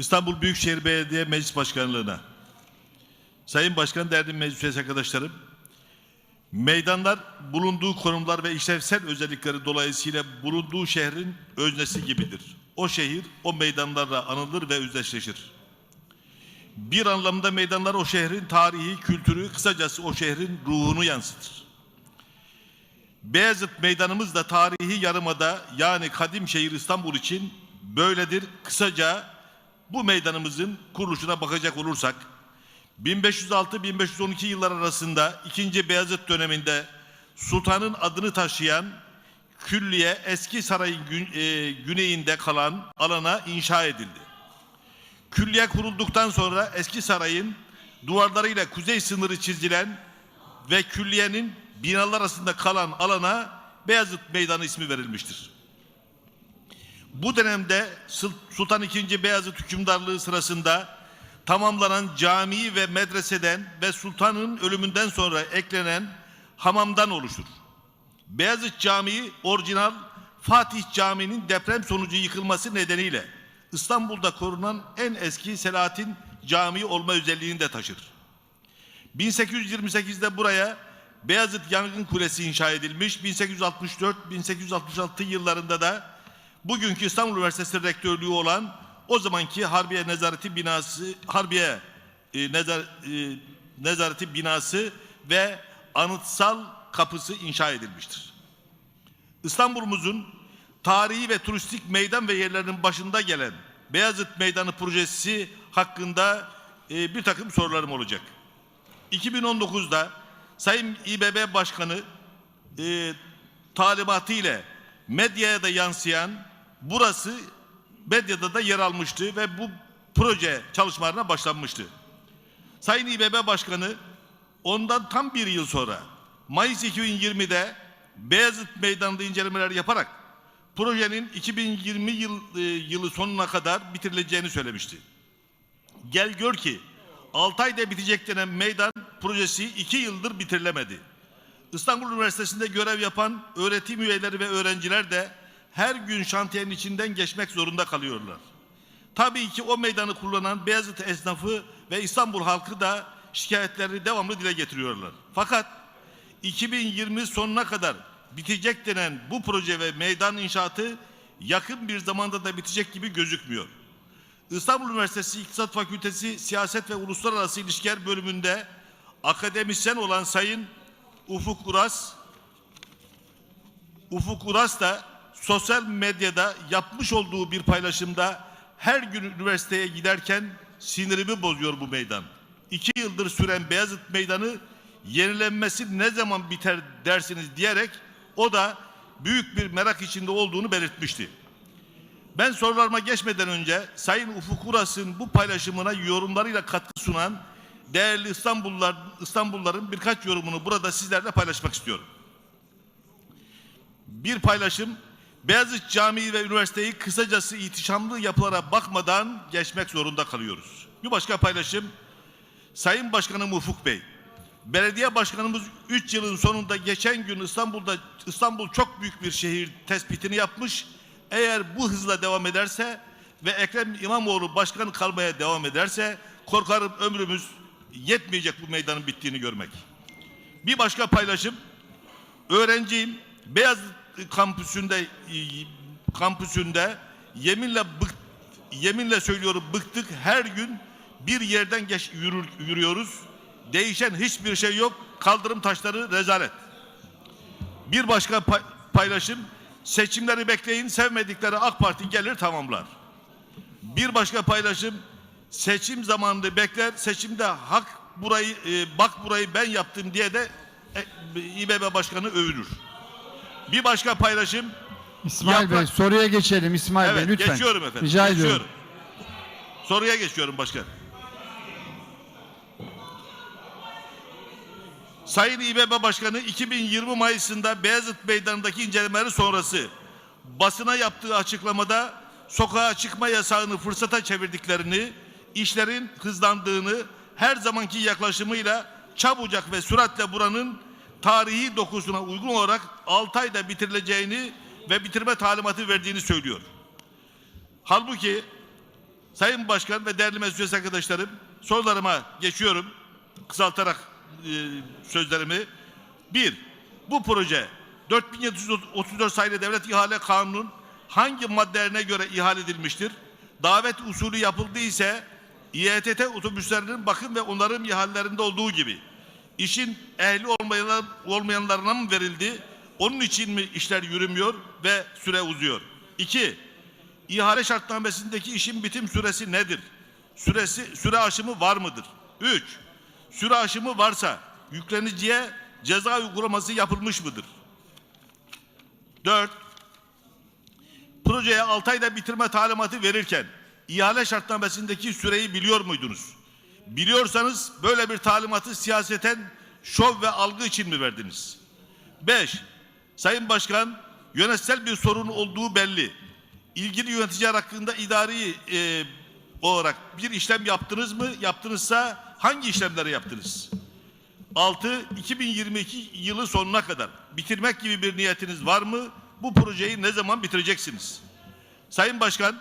İstanbul Büyükşehir Belediye Meclis Başkanlığı'na. Sayın Başkan, değerli meclis üyesi arkadaşlarım, meydanlar bulunduğu konumlar ve işlevsel özellikleri dolayısıyla bulunduğu şehrin öznesi gibidir. O şehir o meydanlarla anılır ve özdeşleşir. Bir anlamda meydanlar o şehrin tarihi, kültürü, kısacası o şehrin ruhunu yansıtır. Beyazıt Meydanımız da tarihi yarımada yani kadim şehir İstanbul için böyledir. Kısaca bu meydanımızın kuruluşuna bakacak olursak 1506-1512 yıllar arasında 2. Beyazıt döneminde sultanın adını taşıyan külliye eski sarayın e, güneyinde kalan alana inşa edildi. Külliye kurulduktan sonra eski sarayın duvarlarıyla kuzey sınırı çizilen ve külliyenin binalar arasında kalan alana Beyazıt Meydanı ismi verilmiştir. Bu dönemde Sul- Sultan II. Beyazıt hükümdarlığı sırasında tamamlanan cami ve medreseden ve sultanın ölümünden sonra eklenen hamamdan oluşur. Beyazıt Camii orijinal Fatih Camii'nin deprem sonucu yıkılması nedeniyle İstanbul'da korunan en eski Selahattin Camii olma özelliğini de taşır. 1828'de buraya Beyazıt Yangın Kulesi inşa edilmiş. 1864-1866 yıllarında da bugünkü İstanbul Üniversitesi rektörlüğü olan o zamanki Harbiye Nezareti binası, Harbiye e, nezar, e, Nezareti binası ve anıtsal kapısı inşa edilmiştir. İstanbul'umuzun tarihi ve turistik meydan ve yerlerinin başında gelen Beyazıt Meydanı projesi hakkında e, bir takım sorularım olacak. 2019'da Sayın İBB Başkanı e, talimatı ile medyaya da yansıyan burası medyada da yer almıştı ve bu proje çalışmalarına başlanmıştı. Sayın İBB Başkanı ondan tam bir yıl sonra Mayıs 2020'de Beyazıt Meydanı'nda incelemeler yaparak projenin 2020 yıl, e, yılı sonuna kadar bitirileceğini söylemişti. Gel gör ki 6 ayda bitecek denen meydan projesi 2 yıldır bitirilemedi. İstanbul Üniversitesi'nde görev yapan öğretim üyeleri ve öğrenciler de her gün şantiyenin içinden geçmek zorunda kalıyorlar. Tabii ki o meydanı kullanan Beyazıt esnafı ve İstanbul halkı da şikayetlerini devamlı dile getiriyorlar. Fakat 2020 sonuna kadar bitecek denen bu proje ve meydan inşaatı yakın bir zamanda da bitecek gibi gözükmüyor. İstanbul Üniversitesi İktisat Fakültesi Siyaset ve Uluslararası İlişkiler bölümünde akademisyen olan Sayın Ufuk Uras Ufuk Uras da sosyal medyada yapmış olduğu bir paylaşımda her gün üniversiteye giderken sinirimi bozuyor bu meydan. İki yıldır süren Beyazıt Meydanı yenilenmesi ne zaman biter dersiniz diyerek o da büyük bir merak içinde olduğunu belirtmişti. Ben sorularıma geçmeden önce Sayın Ufuk Uras'ın bu paylaşımına yorumlarıyla katkı sunan değerli İstanbullular, İstanbulluların birkaç yorumunu burada sizlerle paylaşmak istiyorum. Bir paylaşım, Beyazıt Camii ve üniversiteyi kısacası ihtişamlı yapılara bakmadan geçmek zorunda kalıyoruz. Bir başka paylaşım, Sayın Başkanım Ufuk Bey, Belediye Başkanımız 3 yılın sonunda geçen gün İstanbul'da İstanbul çok büyük bir şehir tespitini yapmış. Eğer bu hızla devam ederse ve Ekrem İmamoğlu başkan kalmaya devam ederse korkarım ömrümüz yetmeyecek bu meydanın bittiğini görmek. Bir başka paylaşım öğrenciyim. Beyazıt kampüsünde kampüsünde yeminle bık, yeminle söylüyorum bıktık her gün bir yerden geç, yürür, yürüyoruz. Değişen hiçbir şey yok. Kaldırım taşları rezalet. Bir başka pay- paylaşım seçimleri bekleyin sevmedikleri AK Parti gelir tamamlar. Bir başka paylaşım seçim zamanını bekler seçimde hak burayı e, bak burayı ben yaptım diye de e, İBB Başkanı övünür. Bir başka paylaşım İsmail Yaprak- Bey soruya geçelim İsmail evet Bey lütfen. geçiyorum efendim. Rica geçiyorum. ediyorum. Soruya geçiyorum başkan. Sayın İBB Başkanı 2020 Mayıs'ında Beyazıt Meydanı'ndaki incelemeleri sonrası basına yaptığı açıklamada sokağa çıkma yasağını fırsata çevirdiklerini, işlerin hızlandığını, her zamanki yaklaşımıyla çabucak ve süratle buranın tarihi dokusuna uygun olarak 6 ayda bitirileceğini ve bitirme talimatı verdiğini söylüyor. Halbuki Sayın Başkan ve değerli meclis arkadaşlarım sorularıma geçiyorum. Kısaltarak e, sözlerimi. Bir, bu proje 4734 sayılı devlet ihale kanunun hangi maddelerine göre ihale edilmiştir? Davet usulü yapıldı ise İETT otobüslerinin bakım ve onarım ihalelerinde olduğu gibi işin ehli olmayanlar, olmayanlarına mı verildi? Onun için mi işler yürümüyor ve süre uzuyor? İki, İhale şartnamesindeki işin bitim süresi nedir? Süresi süre aşımı var mıdır? 3. Süre aşımı varsa yükleniciye ceza uygulaması yapılmış mıdır? 4. Projeye 6 ayda bitirme talimatı verirken ihale şartnamesindeki süreyi biliyor muydunuz? Biliyorsanız böyle bir talimatı siyaseten şov ve algı için mi verdiniz? 5. Sayın Başkan, yönetsel bir sorun olduğu belli. İlgili yöneticiler hakkında idari e, olarak bir işlem yaptınız mı? Yaptınızsa hangi işlemleri yaptınız? 6. 2022 yılı sonuna kadar bitirmek gibi bir niyetiniz var mı? Bu projeyi ne zaman bitireceksiniz? Sayın Başkan,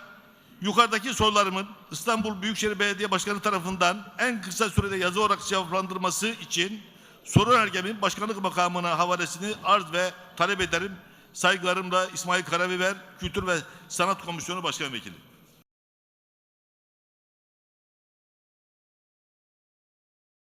yukarıdaki sorularımın İstanbul Büyükşehir Belediye Başkanı tarafından en kısa sürede yazı olarak cevaplandırması için soru önergemin başkanlık makamına havalesini arz ve talep ederim. Saygılarımla İsmail Karabiber, Kültür ve Sanat Komisyonu Başkan Vekili.